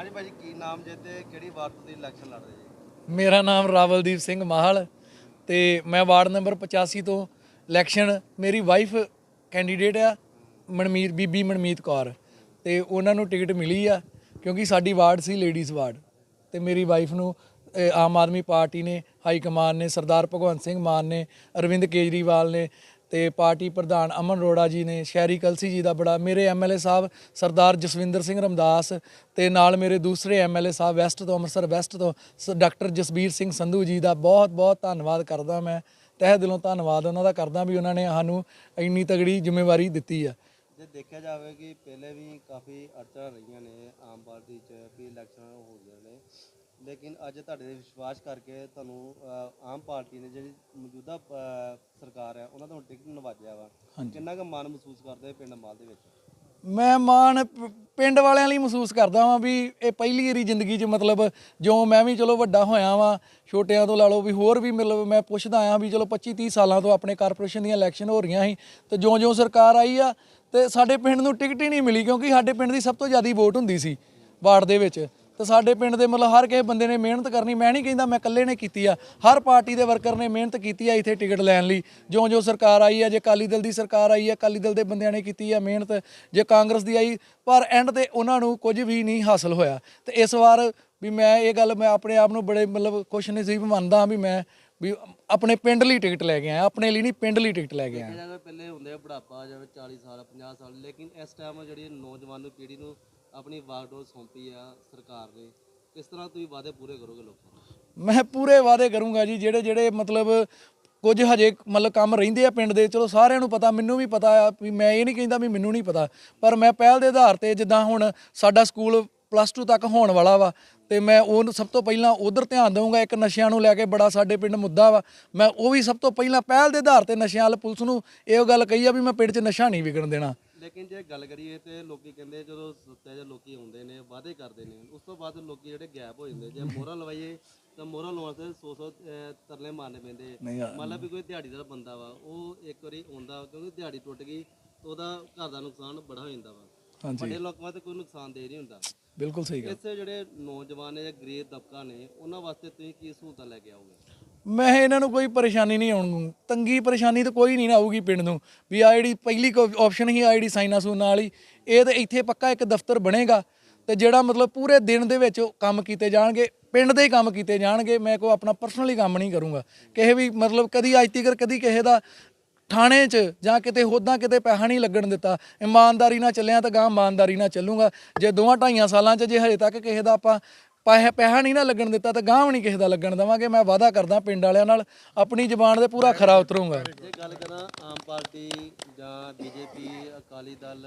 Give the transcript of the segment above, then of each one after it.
ਹਾਂਜੀ ਭਾਜੀ, ਕੀ ਨਾਮ ਜੇ ਤੇ ਕਿਹੜੀ ਵਾਰ ਤੁਸੀਂ ਇਲੈਕਸ਼ਨ ਲੜ ਜੀ? ਮੇਰਾ ਨਾਮ ਰਾਵਲਦੀਪ ਸਿੰਘ ਮਾਹਲ ਤੇ ਮੈਂ ਵਾਰਡ ਨੰਬਰ 85 ਤੋਂ ਇਲੈਕਸ਼ਨ ਮੇਰੀ ਵਾਈਫ ਕੈਂਡੀਡੇਟ ਆ, ਮਨਮੀਤ, ਬੀਬੀ ਮਨਮੀਤ ਕੌਰ ਤੇ ਉਹਨਾਂ ਨੂੰ ਟਿਕਟ ਮਿਲੀ ਆ ਕਿਉਂਕਿ ਸਾਡੀ ਵਾਰਡ ਸੀ ਲੇਡੀਜ਼ ਵਾਰਡ ਤੇ ਮੇਰੀ ਵਾਈਫ ਨੂੰ ਆਮ ਆਦਮੀ ਪਾਰਟੀ ਨੇ, ਹਾਈ ਕਮਾਨ ਨੇ, ਸਰਦਾਰ ਭਗਵੰਤ ਸਿੰਘ ਮਾਨ ਨੇ, ਅਰਵਿੰਦ ਕੇਜਰੀਵਾਲ ਨੇ ਤੇ ਪਾਰਟੀ ਪ੍ਰਧਾਨ ਅਮਨ ਅਰੋੜਾ ਜੀ ਨੇ, ਸ਼ਹਿਰੀ ਕਲਸੀ ਜੀ ਦਾ ਬੜਾ, ਮੇਰੇ ਐਮਐਲਏ ਸਾਹਿਬ ਸਰਦਾਰ ਜਸਵਿੰਦਰ ਸਿੰਘ ਰਮਦਾਸ ਤੇ ਨਾਲ ਮੇਰੇ ਦੂਸਰੇ ਐਮਐਲਏ ਸਾਹਿਬ ਵੈਸਟ ਤੋਂ, ਅੰਮ੍ਰਿਤਸਰ ਵੈਸਟ ਤੋਂ, ਸ- ਡਾਕਟਰ ਜਸਬੀਰ ਸਿੰਘ ਸੰਧੂ ਜੀ ਦਾ ਬਹੁਤ ਬਹੁਤ ਧੰਨਵਾਦ ਕਰਦਾ ਮੈਂ। ਤਹਿ ਦਿਲੋਂ ਧੰਨਵਾਦ ਉਹਨਾਂ ਦਾ ਕਰਦਾ ਵੀ ਉਹਨਾਂ ਨੇ ਸਾਨੂੰ ਇੰਨੀ ਤਗੜੀ ਜ਼ਿੰਮੇਵਾਰੀ ਦਿੱਤੀ ਆ। ਜੇ ਦੇਖਿਆ ਜਾਵੇ ਕਿ ਪਹਿਲੇ ਵੀ ਕਾਫੀ ਅੜਚਣਾਂ ਰਹੀਆਂ ਨੇ ਆਮ ਪਾਰਟੀ 'ਚ, ਵੀ ਇਲੈਕਸ਼ਨ ਹੋ ਗਏ ਨੇ ਲੇਕਿਨ ਅੱਜ ਤੁਹਾਡੇ ਤੇ ਵਿਸ਼ਵਾਸ ਕਰਕੇ ਤੁਹਾਨੂੰ ਆਮ ਪਾਰਟੀ ਨੇ ਜਿਹੜੀ ਮੌਜੂਦਾ ਸਰਕਾਰ ਹੈ ਉਹਨਾਂ ਤੋਂ ਟਿਕਟ ਨਵਾਜਿਆ ਵਾ। ਕਿੰਨਾ ਕੁ ਮਾਣ ਮਹਿਸੂਸ ਕਰਦੇ ਹੋ ਪਿੰਡ ਮਾਲ ਦੇ ਵਿੱਚ? ਮੈਂ ਮਾਣ ਪ- ਪਿੰਡ ਵਾਲਿਆਂ ਲਈ ਮਹਿਸੂਸ ਕਰਦਾ ਵਾਂ ਵੀ ਇਹ ਪਹਿਲੀ ਵਾਰੀ ਜ਼ਿੰਦਗੀ 'ਚ ਮਤਲਬ ਜੋ ਮੈਂ ਵੀ ਚਲੋ ਵੱਡਾ ਹੋਇਆ ਵਾਂ ਛੋਟਿਆਂ ਤੋਂ ਲਾ ਲਓ ਵੀ ਹੋਰ ਵੀ ਮਤਲਬ ਮੈਂ ਪੁੱਛਦਾ ਆਇਆ ਵੀ ਚਲੋ 25 30 ਸਾਲਾਂ ਤੋਂ ਆਪਣੇ ਕਾਰਪੋਰੇਸ਼ਨ ਦੀਆਂ ਇਲੈਕਸ਼ਨ ਹੋ ਰਹੀਆਂ ਸੀ ਤੇ ਜਿਉਂ-ਜਿਉਂ ਸਰਕਾਰ ਆਈ ਆ ਤੇ ਸਾਡੇ ਪਿੰਡ ਨੂੰ ਟਿਕਟ ਹੀ ਨਹੀਂ ਮਿਲੀ ਕਿਉਂਕਿ ਸਾਡੇ ਪਿੰਡ ਦੀ ਸਭ ਤੋਂ ਜ਼ਿਆਦਾ ਵੋਟ ਹੁੰਦੀ ਸੀ ਵਾਰਡ ਦੇ ਵਿੱਚ। ਤੇ ਸਾਡੇ ਪਿੰਡ ਦੇ ਮਤਲਬ ਹਰ ਕਿਸੇ ਬੰਦੇ ਨੇ ਮਿਹਨਤ ਕਰਨੀ, ਮੈਂ ਨਹੀਂ ਕਹਿੰਦਾ ਮੈਂ ਇਕੱਲੇ ਨੇ ਕੀਤੀ ਆ। ਹਰ ਪਾਰਟੀ ਦੇ ਵਰਕਰ ਨੇ ਮਿਹਨਤ ਕੀਤੀ ਆ ਇੱਥੇ ਟਿਕਟ ਲੈਣ ਲਈ। ਜੋ ਜੋ ਸਰਕਾਰ ਆਈ ਆ, ਜੇ ਅਕਾਲੀ ਦਲ ਦੀ ਸਰਕਾਰ ਆਈ ਆ, ਅਕਾਲੀ ਦਲ ਦੇ ਬੰਦਿਆਂ ਨੇ ਕੀਤੀ ਆ ਮਿਹਨਤ, ਜੇ ਕਾਂਗਰਸ ਦੀ ਆਈ, ਪਰ ਐਂਡ ਤੇ ਉਹਨਾਂ ਨੂੰ ਕੁਝ ਵੀ ਨਹੀਂ ਹਾਸਲ ਹੋਇਆ। ਤੇ ਇਸ ਵਾਰ ਵੀ ਮੈਂ ਇਹ ਗੱਲ, ਮੈਂ ਆਪਣੇ ਆਪ ਨੂੰ ਬੜੇ ਮਤਲਬ ਖੁਸ਼ ਨਸੀਬ ਮੰਨਦਾ ਵੀ ਮੈਂ ਵੀ ਆਪਣੇ ਪਿੰਡ ਲਈ ਟਿਕਟ ਲੈ ਕੇ ਆਇਆ, ਆਪਣੇ ਲਈ ਨਹੀਂ, ਪਿੰਡ ਲਈ ਟਿਕਟ ਲੈ ਕੇ ਆਇਆ। ਪਹਿਲੇ ਹੁੰਦੇ ਆ ਬੁਢਾਪਾ, ਜਿਵੇਂ 40 ਸਾਲ 50 ਸਾਲ, ਲੇਕਿਨ ਇਸ ਟਾਈਮ ਜਿਹੜੀ ਨੌਜਵਾਨ ਪੀੜ੍ਹੀ ਨੂੰ ਆਪਣੀ ਵਾਗਡੋਰ ਸੌਂਪੀ ਆ ਸਰਕਾਰ ਨੇ। ਕਿਸ ਤਰ੍ਹਾਂ ਤੁਸੀਂ ਵਾਅਦੇ ਪੂਰੇ ਕਰੋਗੇ ਲੋਕਾਂ ਨੂੰ? ਮੈਂ ਪੂਰੇ ਵਾਅਦੇ ਕਰੂੰਗਾ ਜੀ, ਜਿਹੜੇ ਜਿਹੜੇ ਮਤਲਬ ਕੁਝ ਹਜੇ ਮਤਲਬ ਕੰਮ ਰਹਿੰਦੇ ਆ ਪਿੰਡ ਦੇ, ਚਲੋ ਸਾਰਿਆਂ ਨੂੰ ਪਤਾ, ਮੈਨੂੰ ਵੀ ਪਤਾ ਆ ਵੀ ਮੈਂ ਇਹ ਨਹੀਂ ਕਹਿੰਦਾ ਵੀ ਮੈਨੂੰ ਨਹੀਂ ਪਤਾ, ਪਰ ਮੈਂ ਪਹਿਲ ਦੇ ਆਧਾਰ ਤੇ ਜਿੱਦਾਂ ਹੁਣ ਸਾਡਾ ਸਕੂਲ ਪਲੱਸ 2 ਤੱਕ ਹੋਣ ਵਾਲਾ ਵਾ, ਤੇ ਮੈਂ ਉਹਨੂੰ ਸਭ ਤੋਂ ਪਹਿਲਾਂ ਉਧਰ ਧਿਆਨ ਦਊਂਗਾ, ਇੱਕ ਨਸ਼ਿਆਂ ਨੂੰ ਲੈ ਕੇ ਬੜਾ ਸਾਡੇ ਪਿੰਡ ਮੁੱਦਾ ਵਾ, ਮੈਂ ਉਹ ਵੀ ਸਭ ਤੋਂ ਪਹਿਲਾਂ ਪਹਿਲ ਦੇ ਆਧਾਰ ਤੇ ਨਸ਼ਿਆਂ ਵਾਲੇ ਪੁਲਿਸ ਨੂੰ ਇਹ ਗੱਲ ਕਹੀ ਆ ਵੀ ਮੈਂ ਪਿੰਡ 'ਚ ਨਸ਼ਾ ਨਹੀਂ ਵਿਕਣ ਦੇਣਾ। ਲੇਕਿਨ ਜੇ ਗੱਲ ਕਰੀਏ ਤੇ ਲੋਕੀ ਕਹਿੰਦੇ ਜਦੋਂ ਸੁੱਤੇ ਜੇ ਲੋਕੀ ਆਉਂਦੇ ਨੇ ਵਾਅਦੇ ਕਰਦੇ ਨੇ ਉਸ ਤੋਂ ਬਾਅਦ ਲੋਕੀ ਜਿਹੜੇ ਗੈਪ ਹੋ ਜਾਂਦੇ ਜੇ ਮੋਹਰਾਂ ਲਵਾਈਏ ਤਾਂ ਮੋਹਰਾਂ ਲਵਾਉਣ ਤੇ 100 100 ਤਰਲੇ ਮਾਰਨੇ ਪੈਂਦੇ। ਲਾ ਵੀ ਕੋਈ ਦਿਹਾੜੀਦਾਰ ਬੰਦਾ ਵਾ ਉਹ ਇੱਕ ਵਾਰੀ ਆਉਂਦਾ ਕਿਉਂਕਿ ਦਿਹਾੜੀ ਟੁੱਟ ਗਈ ਉਹਦਾ ਘਰ ਦਾ ਨੁਕਸਾਨ ਬੜਾ ਹੋ ਜਾਂਦਾ ਵਾ। ਵੱਡੇ ਲੋਕਾਂ ਤੇ ਕੋਈ ਨੁਕਸਾਨ ਦੇ ਨਹੀਂ ਹੁੰਦਾ। ਬਿਲਕੁਲ ਸਹੀ ਗੱਲ। ਇਸੇ ਜਿਹੜੇ ਨੌਜਵਾਨ ਨੇ ਜਾਂ ਗਰੀਬ ਤਬਕਾ ਨੇ ਉਹਨਾਂ ਵਾਸਤੇ ਤੁਸੀਂ ਕੀ ਸਹੂਲਤਾਂ ਲੈ ਕੇ ਆਓਗੇ? ਮੈਂ ਇਹਨਾਂ ਨੂੰ ਕੋਈ ਪਰੇਸ਼ਾਨੀ ਨਹੀਂ ਆਉਣ ਤੰਗੀ ਪਰੇਸ਼ਾਨੀ ਤਾਂ ਕੋਈ ਨਹੀਂ ਨਾ ਆਊਗੀ ਪਿੰਡ ਨੂੰ। ਵੀ ਆ ਜਿਹੜੀ ਪਹਿਲੀ ਆਪਸ਼ਨ ਹੀ ਆ ਜਿਹੜੀ ਸਾਈਨਾ ਸੂਨਾ ਵਾਲੀ ਇਹ ਤੇ ਇੱਥੇ ਪੱਕਾ ਇੱਕ ਦਫ਼ਤਰ ਬਣੇਗਾ। ਤੇ ਜਿਹੜਾ ਮਤਲਬ ਪੂਰੇ ਦਿਨ ਦੇ ਵਿੱਚ ਕੰਮ ਕੀਤੇ ਜਾਣਗੇ, ਪਿੰਡ ਦੇ ਹੀ ਕੰਮ ਕੀਤੇ ਜਾਣਗੇ, ਮੈਂ ਕੋਈ ਆਪਣਾ ਪਰਸਨਲੀ ਕੰਮ ਨਹੀਂ ਕਰੂੰਗਾ। ਕਿਸੇ ਵੀ ਮਤਲਬ ਕਦੀ ਅੱਜ ਤੀਕਰ, ਕਦੀ ਕਿਸੇ ਦਾ ਥਾਣੇ 'ਚ ਜਾਂ ਕਿਤੇ ਹੋਦਾਂ ਕਿਤੇ ਪੈਸਾ ਨਹੀਂ ਲੱਗਣ ਦਿੱਤਾ। ਇਮਾਨਦਾਰੀ ਨਾਲ ਚੱਲਿਆ ਤਾਂ ਗਾਂ ਇਮਾਨਦਾਰੀ ਨਾਲ ਚੱਲੂਗਾ। ਜੇ ਦੋਵਾਂ ਢਾਈਆਂ ਸਾਲਾਂ 'ਚ ਜੇ ਹਜੇ ਤੱਕ ਕਿਸੇ ਦਾ ਆਪਾਂ ਪੈਸਾ ਪੈਸਾ ਨਹੀਂ ਨਾ ਲੱਗਣ ਦਿੱਤਾ ਤਾਂ ਗਾਂ ਵੀ ਨਹੀਂ ਕਿਸੇ ਦਾ ਲੱਗਣ ਦੇਵਾਂਗੇ। ਮੈਂ ਵਾਅਦਾ ਕਰਦਾ ਪਿੰਡ ਵਾਲਿਆਂ ਨਾਲ ਆਪਣੀ ਜ਼ੁਬਾਨ ਦੇ ਪੂਰਾ ਖਰਾ ਉਤਰੂੰਗਾ। ਜੇ ਗੱਲ ਕਰਾਂ ਆਮ ਪਾਰਟੀ ਜਾਂ ਬੀਜੇਪੀ ਅਕਾਲੀ ਦਲ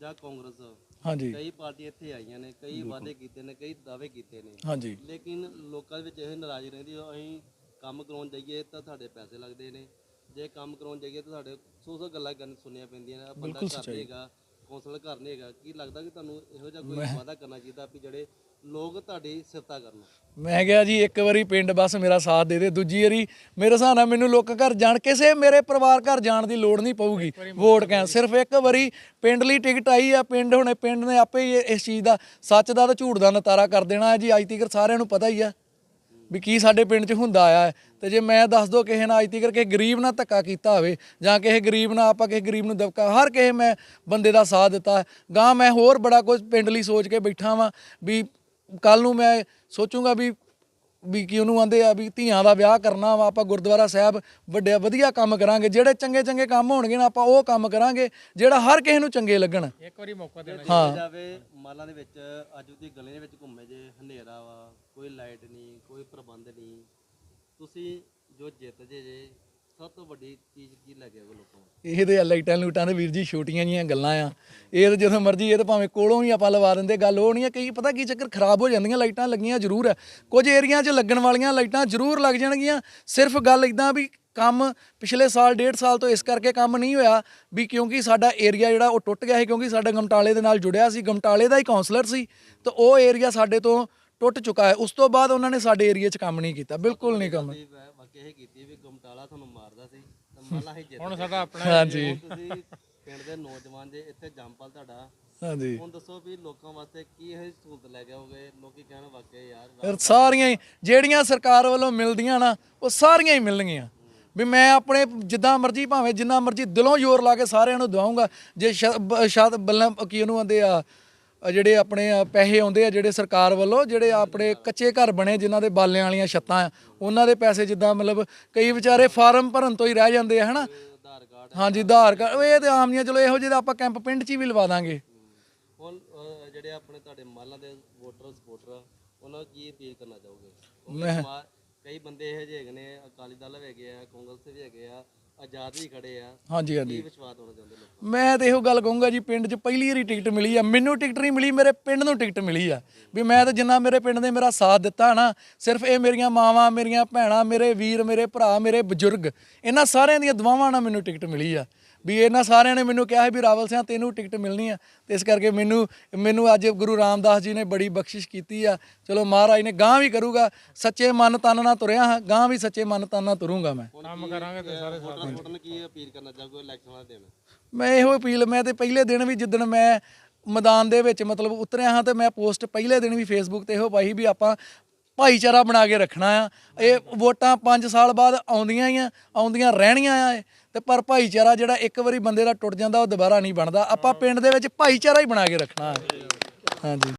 ਜਾਂ ਕਾਂਗਰਸ ਹਾਂਜੀ। ਕਈ ਪਾਰਟੀਆਂ ਇੱਥੇ ਆਈਆਂ ਨੇ ਕਈ ਵਾਅਦੇ ਕੀਤੇ ਨੇ ਕਈ ਦਾਅਵੇ ਕੀਤੇ ਨੇ। ਹਾਂਜੀ। ਲੇਕਿਨ ਲੋਕਾਂ ਦੇ ਵਿੱਚ ਇਹ ਨਾਰਾਜ਼ੀ ਰਹਿੰਦੀ ਹੈ ਅਸੀਂ ਕੰਮ ਕਰਾਉਣ ਜਾਈਏ ਤਾਂ ਸਾਡੇ ਪੈਸੇ ਲੱਗਦੇ ਨੇ। ਜੇ ਕੰਮ ਕਰਾਉਣ ਜਾਈਏ ਤਾਂ ਸਾਡੇ ਸੌ ਸੌ ਗੱਲਾਂ ਕਰਨ ਸੁਣਨੀਆਂ ਪੈਂਦੀਆਂ ਨੇ ਬੰਦਾ ਘਰ ਨਹੀਂ ਹੈਗਾ ਕੌਂਸਲ ਘਰ ਨਹੀਂ ਹੈਗਾ ਕੀ ਲੱਗਦਾ ਕਿ ਤੁਹਾਨੂੰ ਇਹੋ ਜਿਹਾ ਕੋਈ ਵਾਅਦਾ ਕਰਨਾ ਚਾਹੀਦਾ ਵੀ ਜਿਹੜੇ ਲੋਕ ਤੁਹਾਡੀ ਸਿਫਤਾਂ ਕਰਨ? ਮੈਂ ਕਿਹਾ ਜੀ ਇੱਕ ਵਾਰੀ ਪਿੰਡ ਬਸ ਮੇਰਾ ਸਾਥ ਦੇ ਦੇ ਦੂਜੀ ਵਾਰੀ ਮੇਰੇ ਹਿਸਾਬ ਨਾਲ ਮੈਨੂੰ ਲੋਕ ਘਰ ਜਾਣ ਕਿਸੇ ਮੇਰੇ ਪਰਿਵਾਰ ਘਰ ਜਾਣ ਦੀ ਲੋੜ ਨਹੀਂ ਪਊਗੀ ਵੋਟ ਕਹਿ ਸਿਰਫ ਇੱਕ ਵਾਰੀ ਪਿੰਡ ਲਈ ਟਿਕਟ ਆਈ ਆ ਪਿੰਡ ਹੁਣੇ ਪਿੰਡ ਨੇ ਆਪੇ ਹੀ ਇਸ ਚੀਜ਼ ਦਾ ਸੱਚ ਦਾ ਤੇ ਝੂਠ ਦਾ ਨਤਾਰਾ ਕਰ ਦੇਣਾ ਹੈ ਜੀ ਅੱਜ ਤੀਕਰ ਸਾਰਿਆਂ ਨੂੰ ਪਤਾ ਹੀ ਆ। ਵੀ ਕੀ ਸਾਡੇ ਪਿੰਡ 'ਚ ਹੁੰਦਾ ਆਇਆ ਹੈ ਤੇ ਜੇ ਮੈਂ ਦੱਸ ਦੋ ਕਿਸੇ ਨਾਲ ਅੱਜ ਤੀਕਰ ਕਿਸੇ ਗਰੀਬ ਨਾਲ ਧੱਕਾ ਕੀਤਾ ਹੋਵੇ, ਜਾਂ ਕਿਸੇ ਗਰੀਬ ਨਾਲ ਆਪਾਂ ਕਿਸੇ ਗਰੀਬ ਨੂੰ ਦਬਕਾ, ਹਰ ਕਿਸੇ ਮੈਂ ਬੰਦੇ ਦਾ ਸਾਥ ਦਿੱਤਾ। ਗਾਂ ਮੈਂ ਹੋਰ ਬੜਾ ਕੁਝ ਪਿੰਡ ਲਈ ਸੋਚ ਕੇ ਬੈਠਾ ਵਾਂ ਵੀ ਕੱਲ ਨੂੰ ਮੈਂ ਸੋਚੂੰਗਾ ਵੀ ਵੀ ਕੀ ਉਹਨੂੰ ਆਂਦੇ ਆ ਵੀ ਧੀਆਂ ਦਾ ਵਿਆਹ ਕਰਨਾ ਵਾ ਆਪਾਂ ਗੁਰਦੁਆਰਾ ਸਾਹਿਬ ਵੱਡੇ ਵਧੀਆ ਕੰਮ ਕਰਾਂਗੇ ਜਿਹੜੇ ਚੰਗੇ ਚੰਗੇ ਕੰਮ ਹੋਣਗੇ ਨਾ ਆਪਾਂ ਉਹ ਕੰਮ ਕਰਾਂਗੇ ਜਿਹੜਾ ਹਰ ਕਿਸੇ ਨੂੰ ਚੰਗੇ ਲੱਗਣ। ਇੱਕ ਵਾਰੀ ਮੌਕਾ ਦੇਣਾ ਜਾਵੇ ਮਾਲਾਂ ਦੇ ਵਿੱਚ ਅੱਜ ਦੀ ਗਲੀ ਦੇ ਵਿੱਚ ਘੁੰਮੇ ਜੇ ਹਨੇਰਾ ਵਾ ਕੋਈ ਲਾਈਟ ਨਹੀਂ ਕੋਈ ਪ੍ਰਬੰਧ ਨਹੀਂ। ਤੁਸੀਂ ਜੋ ਜਿੱਤ ਜੇ ਜੇ ਸਭ ਤੋਂ ਵੱਡੀ ਚੀਜ਼ ਕੀ ਲੈ ਕੇ ਆਓਗੇ ਲੋਕਾਂ ਨੂੰ? ਇਹ ਤੇ ਲਾਈਟਾਂ ਲੂਟਾਂ ਦੇ ਵੀਰ ਜੀ ਛੋਟੀਆਂ ਜੀਆਂ ਗੱਲਾਂ ਆ। ਇਹ ਤਾਂ ਜਦੋਂ ਮਰਜ਼ੀ ਇਹ ਤਾਂ ਭਾਵੇਂ ਕੋਲੋਂ ਹੀ ਆਪਾਂ ਲਵਾ ਦਿੰਦੇ ਗੱਲ ਉਹ ਨਹੀਂ ਆ ਕਈ ਪਤਾ ਕੀ ਚੱਕਰ ਖਰਾਬ ਹੋ ਜਾਂਦੀਆਂ ਲਾਈਟਾਂ ਲੱਗੀਆਂ ਜ਼ਰੂਰ ਆ। ਕੁਝ ਏਰੀਆ 'ਚ ਲੱਗਣ ਵਾਲੀਆਂ ਲਾਈਟਾਂ ਜ਼ਰੂਰ ਲੱਗ ਜਾਣਗੀਆਂ। ਸਿਰਫ ਗੱਲ ਇਦਾਂ ਵੀ ਕੰਮ ਪਿਛਲੇ ਸਾਲ ਡੇਢ ਸਾਲ ਤੋਂ ਇਸ ਕਰਕੇ ਕੰਮ ਨਹੀਂ ਹੋਇਆ ਵੀ ਕਿਉਂਕਿ ਸਾਡਾ ਏਰੀਆ ਜਿਹੜਾ ਉਹ ਟੁੱਟ ਗਿਆ ਸੀ ਕਿਉਂਕਿ ਸਾਡਾ ਗਮਟਾਲੇ ਦੇ ਨਾਲ ਜੁੜਿਆ ਸੀ। ਗਮਟਾਲੇ ਦਾ ਹੀ ਕਾਉਂਸਲਰ ਸੀ ਤਾਂ ਉਹ ਏਰੀਆ ਸਾਡੇ ਤੋਂ ਟੁੱਟ ਚੁੱਕਾ ਹੈ। ਉਸ ਤੋਂ ਬਾਅਦ ਉਹਨਾਂ ਨੇ ਸਾਡੇ ਏਰੀਆ 'ਚ ਕੰਮ ਨਹੀਂ ਕੀਤਾ ਬਿਲਕੁਲ ਨਹੀਂ ਕੰਮ। ਵਾਕਿਆ ਇਹ ਕੀਤੀ ਵੀ ਗਮਟਾਲਾ ਤੁਹਾਨੂੰ ਮਾਰਦਾ ਸੀ ਤਾਂ ਮਾਲਾ ਹੀ ਜਿੱਤ ਹੁਣ ਸਾਡਾ ਆਪਣਾ ਹਾਂਜੀ। ਤੁਸੀਂ ਪਿੰਡ ਦੇ ਨੌਜਵਾਨ ਜੇ ਇੱਥੇ ਜੰਮਪਲ ਤੁਹਾਡਾ। ਹਾਂਜੀ। ਹੁਣ ਦੱਸੋ ਵੀ ਲੋਕਾਂ ਵਾਸਤੇ ਕੀ ਇਹ ਸਹੂਲਤ ਲੈ ਕੇ ਆਓਗੇ? ਲੋਕੀ ਕਹਿਣ ਵਾਕਿਆ ਯਾਰ ਫਿਰ ਸਾਰੀਆਂ ਹੀ ਜਿਹੜੀਆਂ ਸਰਕਾਰ ਵੱਲੋਂ ਮਿਲਦੀਆਂ ਨਾ ਉਹ ਸਾਰੀਆਂ ਹੀ ਮਿਲਣਗੀਆਂ। ਵੀ ਮੈਂ ਆਪਣੇ ਜਿੱਦਾਂ ਮਰਜ਼ੀ ਭਾਵੇਂ ਜਿੰਨਾ ਮਰਜ਼ੀ ਦਿਲੋਂ ਜ਼ੋਰ ਲਾ ਕੇ ਸਾਰਿਆਂ ਨੂੰ ਦਵਾਉਂਗਾ। ਜੇ ਸ਼ਾਇਦ ਬੱਲਾਂ ਕੀ ਉਹਨੂੰ ਆਂਦੇ ਆ ਜਿਹੜੇ ਆਪਣੇ ਪੈਸੇ ਆਉਂਦੇ ਆ ਜਿਹੜੇ ਸਰਕਾਰ ਵੱਲੋਂ ਜਿਹੜੇ ਆਪਣੇ ਕੱਚੇ ਘਰ ਬਣੇ ਜਿਨ੍ਹਾਂ ਦੇ ਬਾਲਿਆਂ ਵਾਲੀਆਂ ਛੱਤਾਂ ਆ ਉਹਨਾਂ ਦੇ ਪੈਸੇ ਜਿੱਦਾਂ ਮਤਲਬ ਕਈ ਵਿਚਾਰੇ ਫਾਰਮ ਭਰਨ ਤੋਂ ਹੀ ਰਹਿ ਜਾਂਦੇ ਆ ਹਨਾ? ਹਾਂਜੀ ਆਧਾਰ ਕਾਰਡ ਇਹ ਤੇ ਆਮਨੀਆਂ ਚਲੋ ਇਹੋ ਜਿਹੇ ਆਪਾਂ ਕੈਂਪ ਪਿੰਡ 'ਚ ਹੀ ਵੀ ਲਵਾ ਦਾਂਗੇ। ਹੁਣ ਅਹ, ਜਿਹੜੇ ਆਪਣੇ ਤੁਹਾਡੇ ਮਾਲਾਂ ਦੇ ਵੋਟਰ ਸਪੋਰਟਰ ਉਹਨਾਂ ਨੂੰ ਕੀ ਅਪੀਲ ਕਰਨਾ ਚਾਹੋਗੇ? ਕਿਉਂਕਿ ਸਮਾ- ਕਈ ਬੰਦੇ ਇਹੋ ਜਿਹੇ ਹੈਗੇ ਨੇ ਅਕਾਲੀ ਦਲ ਵੀ ਹੈਗੇ ਆ ਕਾਂਗਰਸ ਦੇ ਵੀ ਹੈਗੇ ਆ ਆਜ਼ਾਦ ਵੀ ਖੜੇ ਆ। ਹਾਂਜੀ ਹਾਂਜੀ। ਕੀ ਵਿਸ਼ਵਾਸ ਹੋਣਾ ਚਾਹੁੰਦੇ ਲੋਕ ਮੈਂ ਤੇ ਇਹੋ ਗੱਲ ਕਹੂੰਗਾ ਜੀ ਪਿੰਡ 'ਚ ਪਹਿਲੀ ਵਾਰੀ ਟਿਕਟ ਮਿਲੀ ਆ। ਮੈਨੂੰ ਟਿਕਟ ਨਹੀਂ ਮਿਲੀ ਮੇਰੇ ਪਿੰਡ ਨੂੰ ਟਿਕਟ ਮਿਲੀ ਆ। ਵੀ ਮੈਂ ਤਾਂ ਜਿੰਨਾ ਮੇਰੇ ਪਿੰਡ ਨੇ ਮੇਰਾ ਸਾਥ ਦਿੱਤਾ ਨਾ ਸਿਰਫ ਇਹ ਮੇਰੀਆਂ ਮਾਵਾਂ ਮੇਰੀਆਂ ਭੈਣਾਂ ਮੇਰੇ ਵੀਰ ਮੇਰੇ ਭਰਾ ਮੇਰੇ ਬਜ਼ੁਰਗ ਇਹਨਾਂ ਸਾਰਿਆਂ ਦੀਆਂ ਦੁਆਵਾਂ ਨਾਲ ਮੈਨੂੰ ਟਿਕਟ ਮਿਲੀ ਆ। ਵੀ ਇਹਨਾਂ ਸਾਰਿਆਂ ਨੇ ਮੈਨੂੰ ਕਿਹਾ ਵੀ ਰਾਵਲ ਸਿੰਘ ਤੈਨੂੰ ਟਿਕਟ ਮਿਲਣੀ ਆ। ਤੇ ਇਸ ਕਰਕੇ ਮੈਨੂੰ ਮੈਨੂੰ ਅੱਜ ਗੁਰੂ ਰਾਮਦਾਸ ਜੀ ਨੇ ਬੜੀ ਬਖਸ਼ਿਸ਼ ਕੀਤੀ ਆ। ਚਲੋ ਮਹਾਰਾਜ ਨੇ ਗਾਂ ਵੀ ਕਰੂਗਾ ਸੱਚੇ ਮਨ ਤਨ ਨਾਲ ਤੁਰਿਆ ਹਾਂ ਗਾਂ ਵੀ ਸੱਚੇ ਮਨ ਤਨ ਨਾਲ ਤੁਰੂੰਗਾ ਮੈਂ। ਕੰਮ ਕਰਾਂਗੇ ਤੇ ਸਾਰੇ ਕੀ ਅਪੀਲ ਕਰਨਾ ਚਾਹੋਗੇ ਇਲੈਕਸ਼ਨ ਵਾਲੇ ਦਿਨ? ਮੈਂ ਇਹੋ ਅਪੀਲ ਮੈਂ ਤੇ ਪਹਿਲੇ ਦਿਨ ਵੀ ਜਿੱਦਣ ਮੈਂ ਮੈਦਾਨ ਦੇ ਵਿੱਚ ਮਤਲਬ ਉਤਰਿਆ ਹਾਂ ਤੇ ਮੈਂ ਪੋਸਟ ਪਹਿਲੇ ਦਿਨ ਵੀ ਫੇਸਬੁੱਕ ਤੇ ਇਹੋ ਪਾਈ ਵੀ ਆਪਾਂ ਭਾਈਚਾਰਾ ਬਣਾ ਕੇ ਰੱਖਣਾ ਆ। ਇਹ ਵੋਟਾਂ 5 ਸਾਲ ਬਾਅਦ ਆਉਂਦੀਆਂ ਹੀ ਆ ਆਉਂਦੀਆਂ ਰਹਿਣੀਆਂ ਆ। ਤੇ ਪਰ ਭਾਈਚਾਰਾ ਜਿਹੜਾ ਇੱਕ ਵਾਰੀ ਬੰਦੇ ਦਾ ਟੁੱਟ ਜਾਂਦਾ ਉਹ ਦੁਬਾਰਾ ਨਹੀਂ ਬਣਦਾ। ਆਪਾਂ ਪਿੰਡ ਦੇ ਵਿੱਚ ਭਾਈਚਾਰਾ ਹੀ ਬਣਾ ਕੇ ਰੱਖਣਾ ਹਾਂਜੀ।